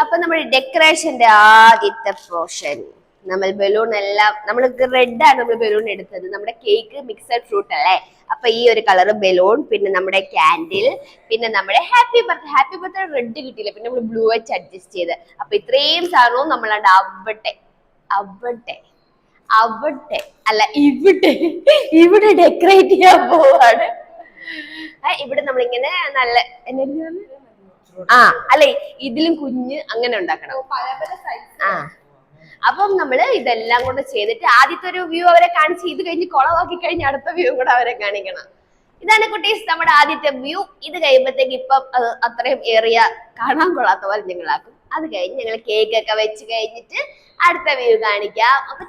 അപ്പൊ നമ്മുടെ ഡെക്കറേഷന്റെ ആദ്യത്തെ പോർഷൻ നമ്മൾ ബലൂൺ എല്ലാം നമ്മൾ റെഡ് ആണ് നമ്മൾ ബലൂൺ എടുത്തത്. നമ്മുടെ കേക്ക് മിക്സഡ് ഫ്രൂട്ട് അല്ലേ? അപ്പൊ ഈ ഒരു കളർ ബലൂൺ പിന്നെ നമ്മുടെ കാൻഡിൽ പിന്നെ നമ്മുടെ happy birth happy birth red കിട്ടിയില്ല. പിന്നെ നമ്മൾ ബ്ലൂ വെച്ച് അഡ്ജസ്റ്റ് ചെയ്ത്. അപ്പൊ ഇത്രയും സാധനവും നമ്മളാണ്ട് അവിടെ അവിടെ അവിടെ അല്ല ഇവിടെ ഇവിടെ ഡെക്കറേറ്റ് ചെയ്യാൻ പോവാണ്. ഇവിടെ നമ്മളിങ്ങനെ നല്ല പറഞ്ഞെ? ആ അല്ലെ ഇതിലും കുഞ്ഞ് അങ്ങനെ ഉണ്ടാക്കണം. പല പല സൈസ് ആ. അപ്പം നമ്മൾ ഇതെല്ലാം കൂടെ ചെയ്തിട്ട് ആദ്യത്തെ ഒരു വ്യൂ അവരെ കാണിച്ച് ഇത് കഴിഞ്ഞ് കൊളവാക്കി കഴിഞ്ഞ് അടുത്ത വ്യൂ കൂടെ അവരെ കാണിക്കണം. ഇതാണ് കുട്ടീസ് നമ്മുടെ ആദ്യത്തെ വ്യൂ ഇത് കഴിയുമ്പോഴത്തേക്ക് ഇപ്പം അത് അത്രയും ഏറിയ കാണാൻ കൊള്ളാത്ത പോലെ ഞങ്ങളാക്കും അത് കഴിഞ്ഞ് ഞങ്ങൾ കേക്ക് ഒക്കെ വെച്ച് കഴിഞ്ഞിട്ട് അടുത്ത വ്യൂ കാണിക്കാം. അപ്പൊ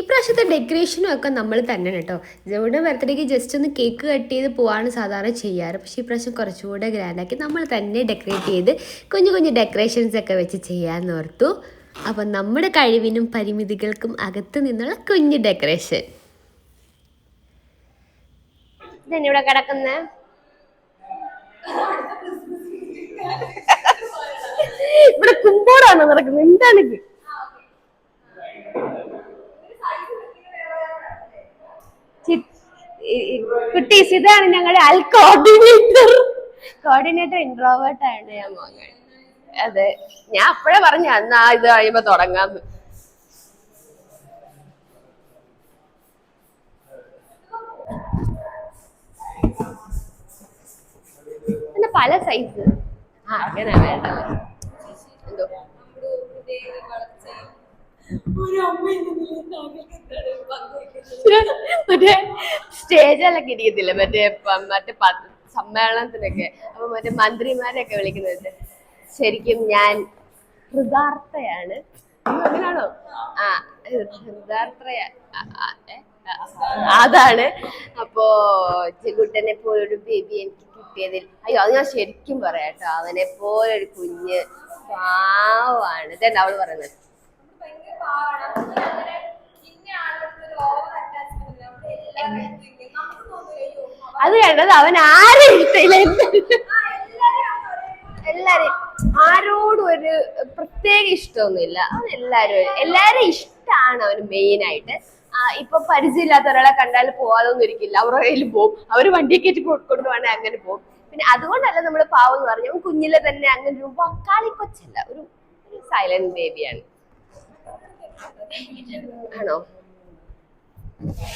ഇപ്രാവശ്യത്തെ ഡെക്കറേഷനും ഒക്കെ നമ്മൾ തന്നെ കേട്ടോ. ജോയുടെ ബർത്ത്ഡേക്ക് ജസ്റ്റ് ഒന്ന് കേക്ക് കട്ട് ചെയ്ത് പോവാണ് സാധാരണ ചെയ്യാറ്. പക്ഷേ ഇപ്രാവശ്യം കുറച്ചുകൂടെ ഗ്രാൻഡാക്കി നമ്മൾ തന്നെ ഡെക്കറേറ്റ് ചെയ്ത് കുഞ്ഞു കുഞ്ഞു ഡെക്കറേഷൻസ് ഒക്കെ വെച്ച് ചെയ്യാമെന്ന് ഓർത്തു. അപ്പം നമ്മുടെ കഴിവിനും പരിമിതികൾക്കും അകത്ത് നിന്നുള്ള കുഞ്ഞു ഡെക്കറേഷൻ ഇവിടെ കിടക്കുന്ന? ഇവിടെ കുമ്പോടാണ് നടക്കുന്നത് എന്താണിത് കുട്ടീസ് ഇതാണ് ഞങ്ങളുടെ അൽ കോർഡിനേറ്റർ കോർഡിനേറ്റർ ഇൻട്രോവേർട്ട് ആണ് ഞാൻ മോങ്ങൾ അതെ. ഞാൻ അപ്പോഴേ പറഞ്ഞു എന്നാ ഇത് കഴിയുമ്പോ തുടങ്ങാന്ന്. പിന്നെ പല സൈസ് ആ അങ്ങനെ വേണ്ടല്ലോ എന്തോ. മറ്റേ സ്റ്റേജിലൊക്കെ ഇരിക്കത്തില്ല? മറ്റേ മറ്റേ സമ്മേളനത്തിനൊക്കെ. അപ്പൊ മറ്റേ മന്ത്രിമാരെയൊക്കെ വിളിക്കുന്നത് ശരിക്കും ഞാൻ ഹൃദാർത്ഥയാണ് അങ്ങനെയാണോ ആ ഹൃദാർത്ഥയ അതാണ്. അപ്പോ ചെകുട്ടനെ പോലൊരു ബേബി എനിക്ക് കിട്ടിയതിൽ അയ്യോ അത് ഞാൻ ശരിക്കും പറയാട്ടോ അവനെ പോലൊരു കുഞ്ഞ് പാവാണ്. ഇതന്നെ അവൾ പറയുന്നത്? ഭയങ്കര പാവാണ് നമുക്ക് അങ്ങനെ ഇന്ന ആളുടെ ഒരു ഓവർ അറ്റാച്ച്മെന്റ് നമ്മൾ നമുക്ക് അത് കണ്ടത് അവൻ ആരും എല്ലാരും ആരോടും ഒരു പ്രത്യേക ഇഷ്ടമൊന്നുമില്ല. അവൻ എല്ലാരും എല്ലാരും ഇഷ്ടമാണ് അവന് മെയിൻ ആയിട്ട് ഇപ്പൊ പരിചയമില്ലാത്ത ഒരാളെ കണ്ടാൽ പോവാതൊന്നും ഇരിക്കില്ല അവരുടെ കയ്യിൽ പോകും അവർ വണ്ടി കയറ്റി കൊണ്ടുപോകണേ അങ്ങനെ പോകും പിന്നെ അതുകൊണ്ടല്ല നമ്മൾ പാവം എന്ന് പറഞ്ഞു കുഞ്ഞിലെ തന്നെ അങ്ങനെ ഒരു വക്കാളി കൊച്ചല്ല. ഒരു സൈലന്റ് ബേബിയാണ് ആണോ?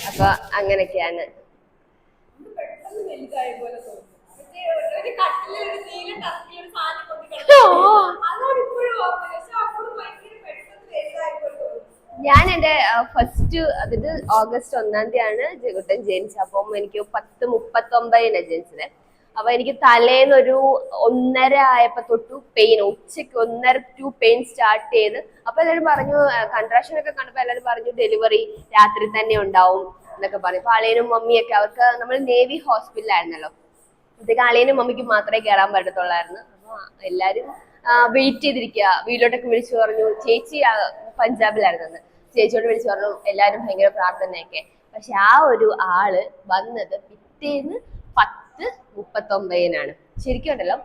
അപ്പൊ തോന്നും ഞാൻ എന്റെ ഫസ്റ്റ് അതായത് ഓഗസ്റ്റ് ഒന്നാം തീയതിയാണ് ജഗുട്ടൻ ജനിച്ചത്. അപ്പം എനിക്ക് പത്ത് മുപ്പത്തൊമ്പതിനാണ് ജനിച്ചത്. അപ്പൊ എനിക്ക് തലേന്ന് ഒരു ഒന്നര ആയപ്പോ തൊട്ടു പെയിൻ ഉച്ചയ്ക്ക് ഒന്നര ടു പെയിൻ സ്റ്റാർട്ട് ചെയ്ത് അപ്പൊ എല്ലാവരും പറഞ്ഞു കൺട്രാക്ഷൻ ഒക്കെ കണ്ടപ്പോ എല്ലാവരും പറഞ്ഞു ഡെലിവറി രാത്രി തന്നെ ഉണ്ടാവും എന്നൊക്കെ പറഞ്ഞു. അപ്പൊ അളിയനും മമ്മിയൊക്കെ അവർക്ക് നമ്മൾ നേവി ഹോസ്പിറ്റലായിരുന്നല്ലോ അപ്പോഴത്തേക്ക് അളിയനും മമ്മിക്കും മാത്രമേ കയറാൻ പറ്റത്തുള്ളായിരുന്നു. അപ്പൊ എല്ലാരും വെയിറ്റ് ചെയ്തിരിക്കുക വീട്ടിലോട്ടൊക്കെ വിളിച്ചു പറഞ്ഞു ചേച്ചി പഞ്ചാബിലായിരുന്നു ചേച്ചിയോട് വിളിച്ചു പറഞ്ഞു എല്ലാരും ഭയങ്കര പ്രാർത്ഥനയൊക്കെ. പക്ഷെ ആ ഒരു ആൾ വന്നത് പിറ്റേന്ന് പത്ത് മുപ്പത്തൊമ്പതിനാണ്. ശരിക്കും ഉണ്ടല്ലോ.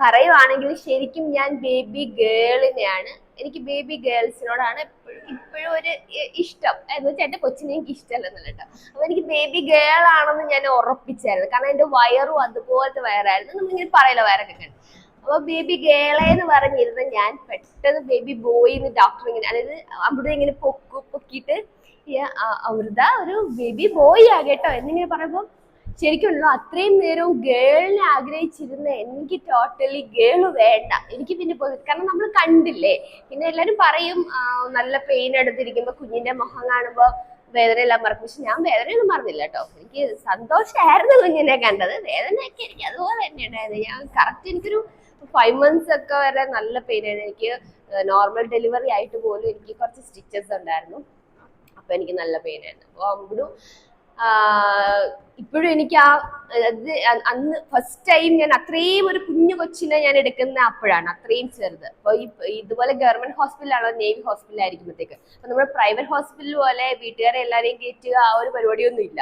പറയുവാണെങ്കിൽ ശരിക്കും ഞാൻ ബേബി ഗേളിനെയാണ് എനിക്ക് ബേബി ഗേൾസിനോടാണ് എപ്പോഴും ഇപ്പോഴും ഒരു ഇഷ്ടം. എന്ന് വെച്ചാൽ എന്റെ കൊച്ചിനെ എനിക്ക് ഇഷ്ടമല്ലെന്നല്ല കേട്ടോ. അപ്പൊ എനിക്ക് ബേബി ഗേൾ ആണെന്ന് ഞാൻ ഉറപ്പിച്ചായിരുന്നു. കാരണം എന്റെ വയറും അതുപോലത്തെ വയറായിരുന്നു. നമ്മളിങ്ങനെ പറയല വയറൊക്കെ കണ്ടു അപ്പൊ ബേബി ഗേളെ എന്ന് പറഞ്ഞിരുന്ന ഞാൻ പെട്ടെന്ന് ബേബി ബോയ് എന്ന് ഡോക്ടർ ഇങ്ങനെ അതായത് അവിടെ ഇങ്ങനെ പൊക്കു പൊക്കിയിട്ട് അമൃത ഒരു ബേബി ബോയ് ആ കേട്ടോ. എന്നിങ്ങനെ പറയുമ്പോൾ ശരിക്കും ഉണ്ടല്ലോ അത്രയും നേരവും ഗേളിനെ ആഗ്രഹിച്ചിരുന്ന എനിക്ക് ടോട്ടലി ഗേൾ വേണ്ട. എനിക്ക് പിന്നെ പോയി കാരണം നമ്മൾ കണ്ടില്ലേ? പിന്നെ എല്ലാരും പറയും നല്ല പെയിൻ എടുത്തിരിക്കുമ്പോ കുഞ്ഞിന്റെ മുഖം കാണുമ്പോ വേദനയെല്ലാം മറക്കും പക്ഷെ ഞാൻ വേദനയൊന്നും മറന്നില്ല കേട്ടോ. എനിക്ക് സന്തോഷമായിരുന്നു കുഞ്ഞിനെ കണ്ടത്. വേദനയൊക്കെ എനിക്ക് അതുപോലെ തന്നെ ഉണ്ടായിരുന്നു ഞാൻ കറക്റ്റ് എനിക്കൊരു ഫൈവ് മന്ത്സ് ഒക്കെ വരെ നല്ല പെയിൻ ആയിരുന്നു. എനിക്ക് നോർമൽ ഡെലിവറി ആയിട്ട് പോലും എനിക്ക് കുറച്ച് സ്റ്റിച്ചസ് ഉണ്ടായിരുന്നു. അപ്പൊ എനിക്ക് നല്ല പെയിൻ ആയിരുന്നു. അപ്പൊ അമ്പടും ഇപ്പോഴും എനിക്ക് ആ അന്ന് ഫസ്റ്റ് ടൈം ഞാൻ അത്രയും ഒരു കുഞ്ഞു കൊച്ചിനെ ഞാൻ എടുക്കുന്ന അപ്പോഴാണ് അത്രയും ചെറുത്. അപ്പൊ ഈ ഇതുപോലെ ഗവൺമെന്റ് ഹോസ്പിറ്റലാണോ നേവി ഹോസ്പിറ്റലായിരിക്കുമ്പോഴത്തേക്ക് അപ്പൊ നമ്മുടെ പ്രൈവറ്റ് ഹോസ്പിറ്റൽ പോലെ വീട്ടുകാരെ എല്ലാവരെയും കയറ്റുക ആ ഒരു പരിപാടിയൊന്നും ഇല്ല.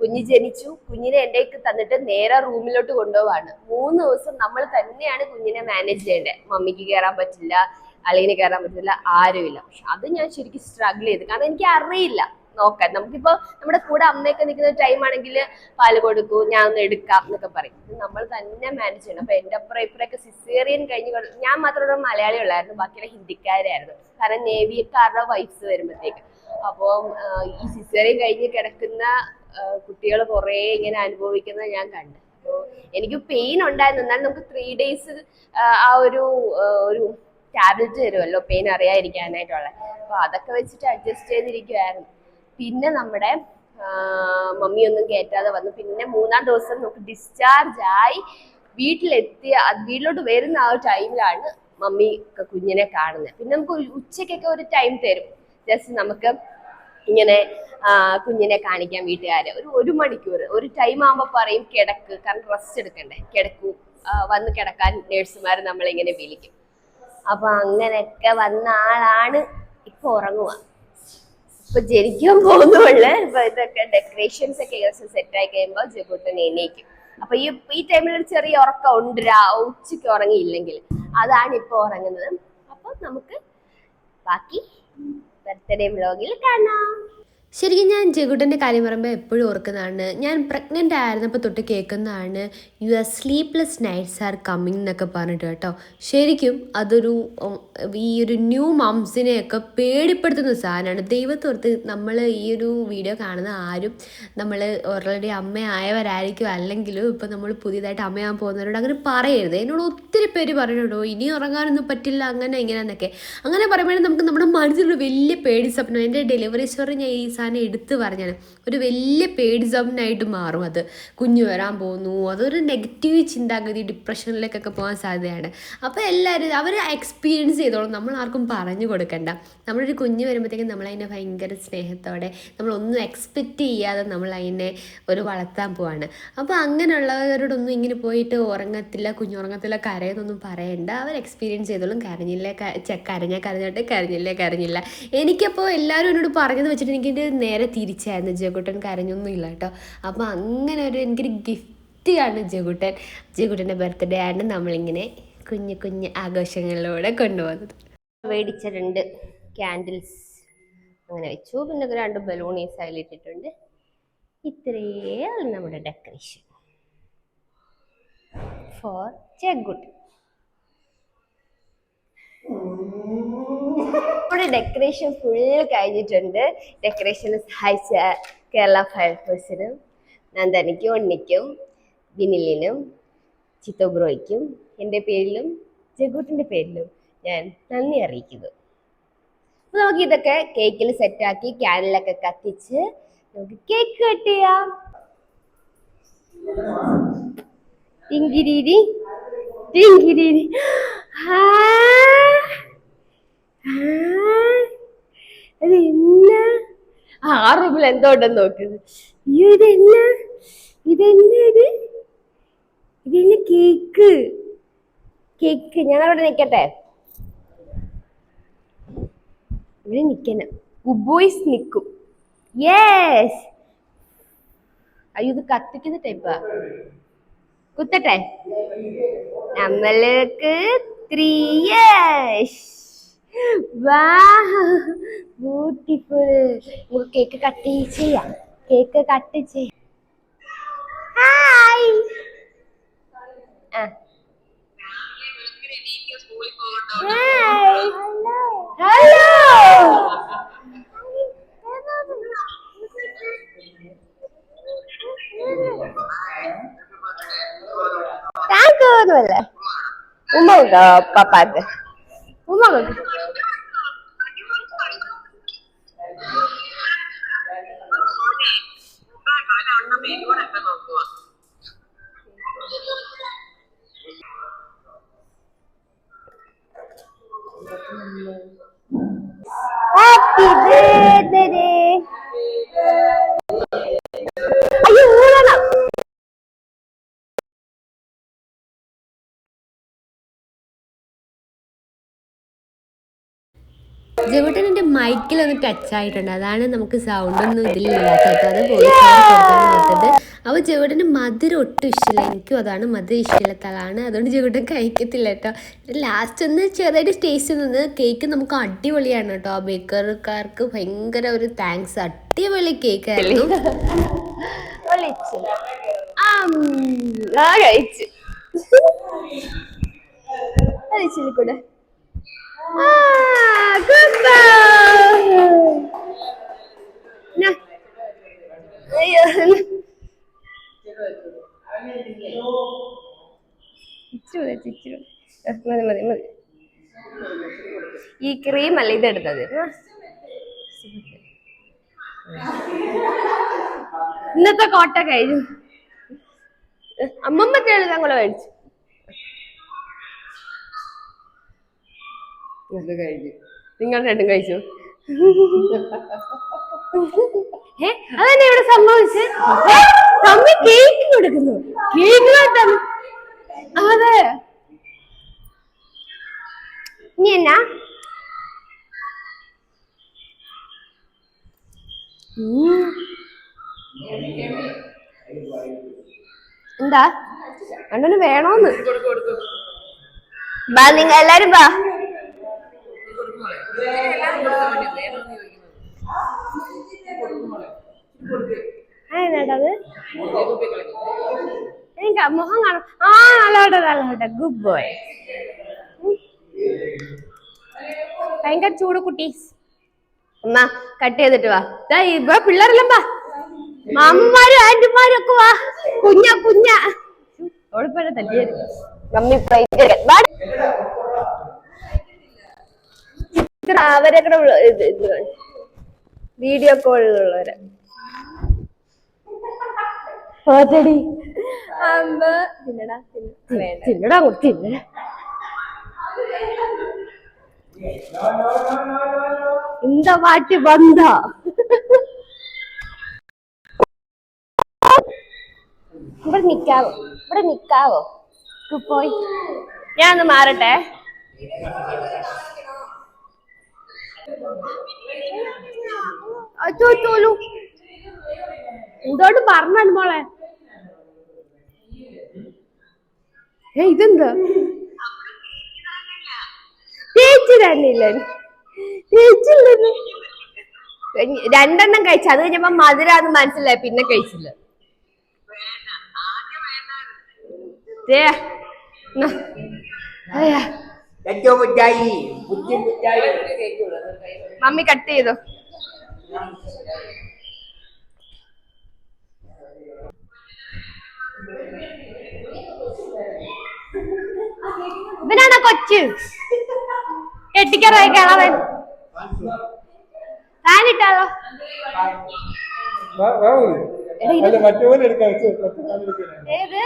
കുഞ്ഞ് ജനിച്ചു കുഞ്ഞിനെ കയ്യിൽ തന്നിട്ട് നേരെ റൂമിലോട്ട് കൊണ്ടുപോവാണ്. മൂന്ന് ദിവസം നമ്മൾ തന്നെയാണ് കുഞ്ഞിനെ മാനേജ് ചെയ്യേണ്ടത് മമ്മിക്ക് കയറാൻ പറ്റില്ല അളിയന് കയറാൻ പറ്റില്ല ആരുമില്ല. പക്ഷെ അത് ഞാൻ ശരിക്കും സ്ട്രഗിൾ ചെയ്ത്. കാരണം എനിക്ക് അറിയില്ല. നോക്കാൻ നമുക്കിപ്പോ നമ്മുടെ കൂടെ അമ്മയൊക്കെ നിൽക്കുന്ന ടൈം ആണെങ്കിൽ പാൽ കൊടുക്കൂ ഞാൻ ഒന്ന് എടുക്കാം എന്നൊക്കെ പറയും. നമ്മൾ തന്നെ മാനേജ് ചെയ്യണം. അപ്പൊ എന്റെ അപ്പുറം ഇപ്പുറമൊക്കെ സിസേറിയൻ കഴിഞ്ഞ് ഞാൻ മാത്രമേ മലയാളി ഉള്ളായിരുന്നു ബാക്കിയുള്ള ഹിന്ദിക്കാരായിരുന്നു. കാരണം നേവിക്കാരുടെ വൈഫ്സ് വരുമ്പോഴത്തേക്ക്. അപ്പം ആ, ഈ സിസേറിയൻ കഴിഞ്ഞ് കിടക്കുന്ന കുട്ടികൾ കുറേ ഇങ്ങനെ അനുഭവിക്കുന്നത് ഞാൻ കണ്ടു. അപ്പോൾ എനിക്ക് പെയിൻ ഉണ്ടായിരുന്നു. എന്നാൽ നമുക്ക് ത്രീ ഡേയ്സ് ആ ഒരു ഒരു ടാബ്ലറ്റ് തരുമല്ലോ പെയിൻ അറിയാതിരിക്കാനായിട്ടുള്ള. അപ്പൊ അതൊക്കെ വെച്ചിട്ട് അഡ്ജസ്റ്റ് ചെയ്തിരിക്കുമായിരുന്നു പിന്നെ നമ്മുടെ മമ്മി ഒന്നും കയറ്റാതെ വന്നു. പിന്നെ മൂന്നാം ദിവസം നമുക്ക് ഡിസ്ചാർജ് ആയി വീട്ടിലെത്തിയ വീട്ടിലോട്ട് വരുന്ന ആ ടൈമിലാണ് മമ്മി കുഞ്ഞിനെ കാണുന്നത് പിന്നെ നമുക്ക് ഒരു ഉച്ചയ്ക്കൊക്കെ ഒരു ടൈം തരും. ജസ്റ്റ് നമുക്ക് ഇങ്ങനെ കുഞ്ഞിനെ കാണിക്കാൻ വീട്ടുകാര്. ഒരു ഒരു മണിക്കൂർ. ഒരു ടൈം ആകുമ്പോൾ പറയും കിടക്ക് കാരണം റെസ്റ്റ് എടുക്കണ്ടേ? കിടക്കൂ. വന്ന് കിടക്കാൻ നേഴ്സുമാർ നമ്മളിങ്ങനെ വിളിക്കും. അപ്പൊ അങ്ങനെയൊക്കെ വന്ന ആളാണ് ഇപ്പൊ ഉറങ്ങുക ഇപ്പൊ ജനിക്കാൻ പോകുന്നുള്ളു ഇതൊക്കെ ഡെക്കറേഷൻസ് ഒക്കെ ഏകദേശം സെറ്റ് ആയി കഴിയുമ്പോൾ ജഗൂട്ടൻ എണീക്കും. അപ്പൊ ഈ ഈ ടൈമിൽ ഒരു ചെറിയ ഉറക്കം ഉണ്ട്. ഉച്ചയ്ക്ക് ഉറങ്ങിയില്ലെങ്കിൽ അതാണ് ഇപ്പൊ ഉറങ്ങുന്നത്. അപ്പൊ നമുക്ക് ബാക്കി ബർത്ത്ഡേ വ്ലോഗിൽ കാണാം. ശരിക്കും ഞാൻ ജഗുട്ടന്റെ കാര്യം പറയുമ്പോൾ എപ്പോഴും ഓർക്കുന്നതാണ് ഞാൻ പ്രഗ്നന്റ് ആയിരുന്നപ്പോൾ തൊട്ട് കേൾക്കുന്നതാണ് you are sleepless nights are coming എന്നൊക്കെ പറഞ്ഞിട്ട് കേട്ടോ. ശരിക്കും അതൊരു ഈ ഒരു ന്യൂ മംസിനെയൊക്കെ പേടിപ്പെടുത്തുന്ന സാധനമാണ്. ദൈവത്തോർത്ത് നമ്മൾ ഈ ഒരു വീഡിയോ കാണുന്ന ആരും നമ്മൾ ഓൾറെഡി അമ്മയായവരായിരിക്കും അല്ലെങ്കിലും ഇപ്പം നമ്മൾ പുതിയതായിട്ട് അമ്മയാകാൻ പോകുന്നവരോട് അങ്ങനെ പറയരുത്. എന്നോട് ഒത്തിരി പേര് പറയുന്നുണ്ടോ ഇനി ഉറങ്ങാനൊന്നും പറ്റില്ല അങ്ങനെ ഇങ്ങനെ എന്നൊക്കെ. അങ്ങനെ പറയുമ്പോഴേ നമുക്ക് നമ്മുടെ മനസ്സിലൊരു വലിയ പേടി സ്വപ്നം. എന്റെ ഡെലിവറി സ്റ്റോറി ഞാൻ ഈ സാധനം എടുത്ത് പറഞ്ഞാണ്. ഒരു വലിയ പേടി സ്വപ്നമായിട്ട് മാറും അത്. കുഞ്ഞു വരാൻ പോകുന്നു. അതൊരു നെഗറ്റീവ് ചിന്താഗതി ഡിപ്രഷനിലേക്കൊക്കെ പോകാൻ സാധ്യതയാണ്. അപ്പോൾ എല്ലാവരും അവർ എക്സ്പീരിയൻസ് ചെയ്തോളും. നമ്മൾ ആർക്കും പറഞ്ഞു കൊടുക്കണ്ട. നമ്മളൊരു കുഞ്ഞ് വരുമ്പോഴത്തേക്കും നമ്മളതിനെ ഭയങ്കര സ്നേഹത്തോടെ നമ്മളൊന്നും എക്സ്പെക്റ്റ് ചെയ്യാതെ നമ്മൾ അതിനെ ഒരു വളർത്താൻ പോവാണ്. അപ്പോൾ അങ്ങനെയുള്ളവരോടൊന്നും ഇങ്ങനെ പോയിട്ട് ഉറങ്ങത്തില്ല കുഞ്ഞുറങ്ങത്തില്ല കരയെന്നൊന്നും പറയണ്ട. അവർ എക്സ്പീരിയൻസ് ചെയ്തോളും. കരഞ്ഞില്ലേ കരഞ്ഞാൽ കരഞ്ഞോട്ടെ കരഞ്ഞില്ലേ കരഞ്ഞില്ല. എനിക്കപ്പോൾ എല്ലാവരും എന്നോട് പറഞ്ഞത് വെച്ചിട്ട് എനിക്കിത് നേരെ തിരിച്ചായിരുന്നു. ജഗുട്ടൻ കരഞ്ഞൊന്നും ഇല്ല കേട്ടോ. അപ്പോൾ അങ്ങനെ ഒരു എനിക്കൊരു ഗിഫ്റ്റാണ് ജഗുട്ടൻ. ജഗുട്ടന്റെ ബർത്ത്ഡേ ആണ് നമ്മളിങ്ങനെ കുഞ്ഞു കുഞ്ഞു ആഘോഷങ്ങളിലൂടെ കൊണ്ടുപോകുന്നത്. മേടിച്ച രണ്ട് ക്യാൻഡിൽസ് അങ്ങനെ വെച്ചു. പിന്നെ രണ്ട് ബലൂണീസ് അതിലിട്ടിട്ടുണ്ട് ഇത്രയേ നമ്മുടെ ഡെക്കറേഷൻ ഫോർ ചെഗുഡ് നമ്മുടെ ഡെക്കറേഷൻ ഫുൾ കഴിഞ്ഞിട്ടുണ്ട്. ഡെക്കറേഷന് സഹായിച്ച കേരള ഫയർഫോഴ്സിനും നന്ദനയ്ക്കും ഉണ്ണിക്കും വിനിലിനും ചിത്തോബ്രോയ്ക്കും എന്റെ പേരിലും ജഗൂട്ടിന്റെ പേരിലും ഞാൻ നന്ദി അറിയിക്കുന്നു. അപ്പോൾ നമുക്ക് ഇതൊക്കെ കേക്കിൽ സെറ്റാക്കി ക്യാനിലൊക്കെ കത്തിച്ച് നമുക്ക് കേക്ക് കട്ട് ചെയ്യാം. ടിങ്കിരീരി ടിങ്കിരീരി. ആ, ആ, അതെന്നാ? ആ റൂമിൽ എന്തോ ഉണ്ടെന്ന് നോക്കുന്നത് അയ്യോ ഇതെന്നാ? ഇതെന്നാ ഇത്? ഇതെന്നെ കേക്ക്? കേക്ക്. ഞങ്ങളവിടെ നിൽക്കട്ടെ ഇവിടെ നിക്കണം. ഉബോയ്സ് നിക്കും. യെസ് അയ്യോ ഇത് കത്തിക്കുന്ന ടൈപ്പാ കുത്തട്ടെ. നമ്മൾക്ക് ത്രീ യേഴ്സ് ബ്യൂട്ടിഫുൾ നമുക്ക് കേക്ക് കട്ട് ചെയ്യാം കേക്ക് കട്ട് ചെയ്യാം ഹായ് ആ ഹായ് ഹലോ താങ്ക് യു ഒന്നുമല്ല ഉമ്മ കൊടുക്കോ പപ്പാക്ക് ഉമ്മ കൊടുക്കും ഹാപ്പി ബർത്ത്ഡേ അയ്യോ ജഗുട്ടൻ എന്റെ മൈക്കിൽ ഒന്ന് ടച്ച് ആയിട്ടുണ്ട്. അതാണ് നമുക്ക് സൗണ്ട് ഒന്നും അപ്പൊ അത് കൊടുത്തത് അപ്പോൾ മധുരം ഒട്ടും ഇഷ്ടമില്ല. എനിക്കും അതാണ് മധുരം ഇഷ്ടമില്ലാത്തതാണ് അതുകൊണ്ട് ജഗുട്ടൻ കഴിക്കത്തില്ല കേട്ടോ. ലാസ്റ്റ് ഒന്ന് ചെറുതായിട്ട് ടേസ്റ്റ് നിന്ന് കേക്ക് നമുക്ക് അടിപൊളിയാണ് കേട്ടോ. ബേക്കറുകാർക്ക് ഭയങ്കര ഒരു താങ്ക്സ് അടിപൊളി കേക്ക് ആയിരുന്നു. ആ കഴിച്ചു. കൂടെ. ഇച്ചിരി മതി, മതി. മതി. ഈ ക്രീം അല്ല ഇതെടുത്തത്. ഇന്നത്തെ കോട്ട കഴിഞ്ഞു. അമ്മമ്മ കൂടെ മേടിച്ചു. ഇത് കഴിഞ്ഞു. നിങ്ങൾ രണ്ടും കഴിച്ചു? ഏ അതന്നെ ഇവിടെ സംഭവിച്ചത് ഏ, തമ്മി കേക്ക് കൊടുക്കുന്നു. കേക്ക് തമ്മി അതെ. ഇനി എന്നാ. എന്താ? അണ്ണന് വേണോന്ന്. ബാ നിങ്ങ എല്ലാരും ബാ. അതിനടത് എനിക്ക് മുഖം കാണാം ആ നല്ലോട്ടെ നല്ലോട്ടെ ഗുഡ് ബോയ് ഭയങ്കര ചൂട് കുട്ടീസ് അമ്മാ കട്ട് ചെയ്തിട്ട് വാ. ദാ ഇപ്പൊ പിള്ളേരെല്ലാം വാ. മാമന്മാരും ആന്റിമാരും ഒക്കെ വാ. കുഞ്ഞ കുഞ്ഞ. ഓളിപ്പഴ തല്ലിയത്. മമ്മി പ്ലേറ്റ് ഇത് ഇത് വീഡിയോ കോളിലുള്ളവരെ ഓത്തടി അമ്മ തിന്നടാ തിന്ന തിന്നടാ അങ്ങോട്ട് തിന്നടാ இந்த வாட்டி வந்தா ഇവിടെ നിക്കാവോ ഇവിടെ നിക്കാവോ ഇക്ക് പോയി ഞാൻ ഒന്ന് മാറട്ടെ അച്ചോ ചോലു എന്തോട്ട് പറഞ്ഞു മോളെ. ഏ ഇതെന്ത്? തേച്ച് തന്നില്ല രണ്ടെണ്ണം കഴിച്ചു. അത് കഴിഞ്ഞപ്പോ മധുരാന്ന് മനസ്സിലായി പിന്നെ കഴിച്ചില്ല. ദേ, ബുദ്ധി മമ്മി കട്ട് ചെയ്തോ? ഇവനാണോ കൊച്ച്? എട്ടിക്കറായി കിളവൻ താനിട്ടാലോ മറ്റേ എടുക്കാം ഏത്?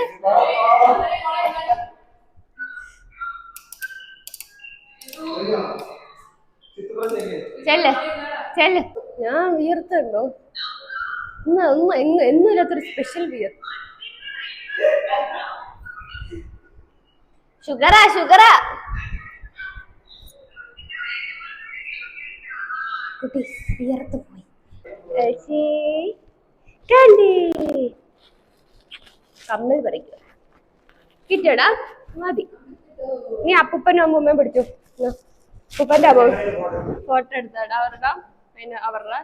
ചെല്ല്. ചെല്ല്. ഞാൻ വിയർത്തുണ്ടോ? ഇന്ന് ഒന്ന് എന്നും എന്നും ഇല്ലാത്തൊരു സ്പെഷ്യൽ വിയർ ഷുഗറാ ഷുഗറാ. കുട്ടി വിയർത്ത് പോയി. കമ്മൽ പറിക്കുക കിട്ടിയടാ? മതി. നീ അപ്പൂപ്പനും അമ്മൂമ്മയും പിടിച്ചു. അപ്പൂപ്പന്റെ അമ്മ ഫോട്ടോ എടുത്താടാ അവരുടെ പിന്നെ അവരുടെ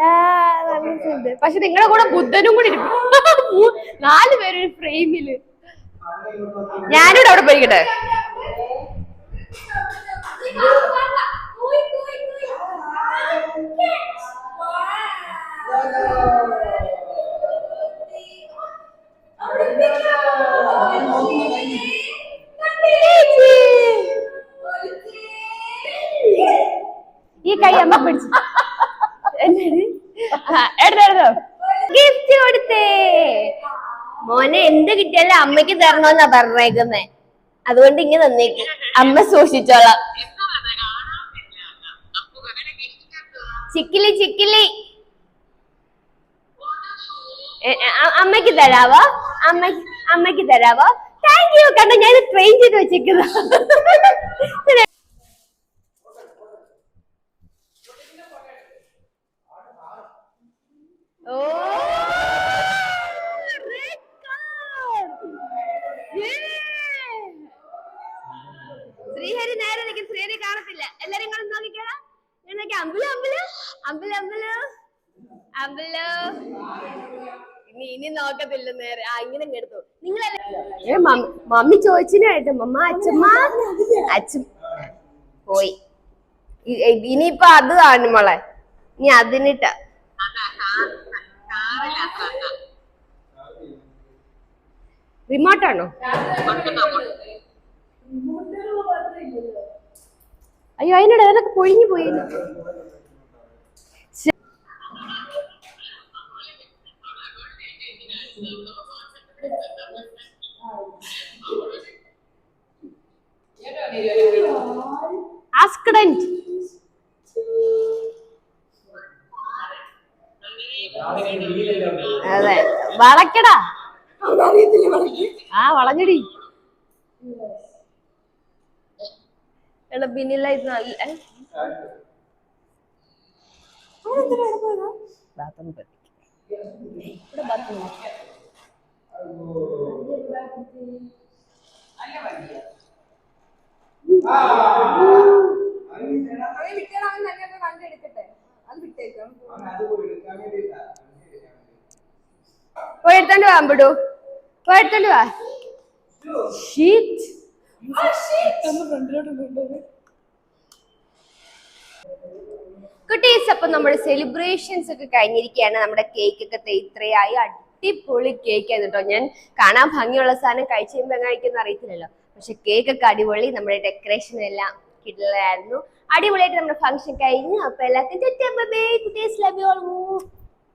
ആ, പക്ഷെ നിങ്ങളെ കൂടെ ബുദ്ധനും കൂടി ഇരിക്കും നാല് പേര് ഫ്രെയിമിൽ. ഞാനിവിടെ അവിടെ പോയിക്കട്ടെ ഈ കൈ അമ്മ പിടിച്ചു. ഗിഫ്റ്റ് കൊടുത്തേ. മോനെ എന്ത് കിട്ടിയാലും അമ്മയ്ക്ക് തരണോന്നാ പറഞ്ഞേക്കുന്നേ. അതുകൊണ്ട് ഇങ്ങനെ തന്നേക്ക് അമ്മ സൂക്ഷിച്ചോളാം. ചിക്കിലി ചിക്കിലി. അമ്മയ്ക്ക് തരാവോ? അമ്മ അമ്മയ്ക്ക് തരാവോ? താങ്ക് യു കണ്ട ഞാൻ ട്രെയിൻ ചെയ്ത് വെച്ചേക്കുന്ന. ഓ. ശ്രീഹരി നേരെ നിൽക്കും ശ്രീഹരി കാണത്തില്ല. എല്ലാരും ഇങ്ങനെ നോക്കിക്കോളാം. നോക്കി അമ്പല അമ്പല അമ്പല അമ്പല അമ്പല ഇനി ഇനി നോക്കത്തില്ല നേരെ. ആ ഇങ്ങനെ ഇങ്ങ് എടുത്തു. നിങ്ങളല്ലേ മമ്മി ചോദിച്ചിനായിട്ട് മമ്മ അച്ഛമ്മ? അച്ഛൻ പോയി. ഇനിയിപ്പൊ അത് കാണും മോളെ. ഇനി അതിനിട്ട റിമോട്ടാണോ അയ്യോ അതിനിടെ അതൊക്കെ പൊഴിഞ്ഞു പോയി. ആസ്കഡന്റ് അതെ. വളക്കടാ ആ വളഞ്ഞടി. എടാ പിന്നില്ല ഇത് നല്ല പോയി. ഇവിടെ ബാത്റൂം പോയി എടുത്തോണ്ട് വാ അമ്പിടു. പോയി എടുത്തോണ്ട് വാ ഷീറ്റ് കുട്ടീസ് അപ്പൊ നമ്മുടെ സെലിബ്രേഷൻസ് ഒക്കെ കഴിഞ്ഞിരിക്കുകയാണ്. നമ്മുടെ കേക്ക് ഒക്കെ ഇത്രയായി. അടിപൊളി കേക്ക് ആയിരുന്നു കേട്ടോ ഞാൻ കാണാൻ ഭംഗിയുള്ള സാധനം കഴിച്ചു കഴിയുമ്പോൾ എങ്ങനെ അറിയത്തില്ലല്ലോ. പക്ഷെ കേക്ക് ഒക്കെ അടിപൊളി. നമ്മുടെ ഡെക്കറേഷൻ എല്ലാം കിട്ടുന്നതായിരുന്നു അടിപൊളിയായിട്ട് നമ്മുടെ ഫംഗ്ഷൻ കഴിഞ്ഞു. അപ്പൊ എല്ലാവർക്കും കുട്ടീസ് ലവ് യു ഓൾ